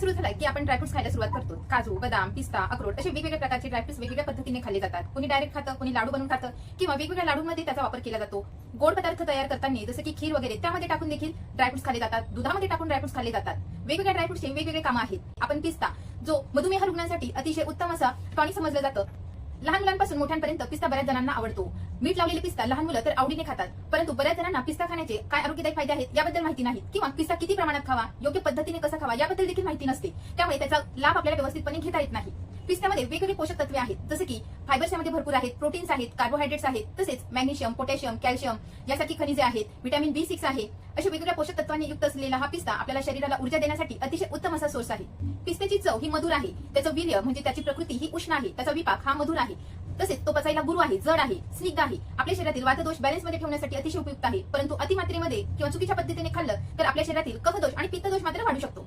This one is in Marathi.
सुरू झाला की आपण ड्रायफ्रुट्स खायला सुरुवात करतो. काजू बदाम पिस्ता अक्रोड असे वेगवेगळ्या प्रकारचे ड्रायफ्रुट्स वेगवेगळ्या पद्धतीने खाल्ले जातात. कोणी डायरेक्ट खातं कोणी लाडू बनवून खातं किंवा वेगवेगळ्या लाडूंमध्ये त्याचा वापर केला जातो. गोड पदार्थ तयार करताना जसं की खीर वगैरे त्यामध्ये टाकून देखील ड्रायफ्रुट्स खाल्ले जातात. दुधामध्ये टाकून ड्रायफ्रुट्स खाल्ले जातात. वेगवेगळ्या ड्रायफ्रुट्सचे वेगवेगळे कामं आहेत. आपण पिस्ता जो मधुमेह रुग्णांसाठी अतिशय उत्तम असा टॉनिक समजलं जातं. लहान मुलांपासून मोठ्यांपर्यंत पिस्ता बऱ्याच जणांना आवडतो. मीठ लावलेले पिस्ता लहान मुलं तर आवडीने खातात. परंतु बऱ्याच जणांना पिस्ता खाण्याचे काय आरोग्यदायी फायदे आहेत याबद्दल माहिती नाही. किंवा पिस्ता किती प्रमाणात खावा योग्य पद्धतीने कसा खावा याबद्दल देखील माहिती नसते. त्यामुळे त्याचा लाभ आपल्याला व्यवस्थितपणे घेता येत नाही. पिस्त्यामध्ये वेगवेगळी पोषक तत्वे आहेत जसे की फायबर्स यामध्ये भरपूर आहेत प्रोटीन्स आहेत कार्बोहायड्रेट्स आहेत तसेच मॅग्नेशियम पोटॅशियम कॅल्शियम यासारखी खनिजे आहेत व्हिटॅमिन बी सिक्स आहे. अशा वेगवेगळ्या पोषक तत्वांनी युक्त असलेला हा पिस्ता आपल्याला शरीराला ऊर्जा देण्यासाठी अतिशय उत्तम असा सोर्स आहे. पिस्त्याची चव ही मधुर आहे. त्याचं वीर्य म्हणजे त्याची प्रकृती ही उष्ण आहे. त्याचा विपाक हा मधुर आहे. तसेच तो पचायला गुरु आहे जड आहे स्निग्ध आहे. आपल्या शरीरातील वातदोष बॅलन्समध्ये ठेवण्यासाठी अतिशय उपयुक्त आहे. परंतु अतिमात्रेमध्ये किंवा चुकीच्या पद्धतीने खाल्लं तर आपल्या शरीरातील कफदोष आणि पित्तदोष मात्र वाढू शकतो.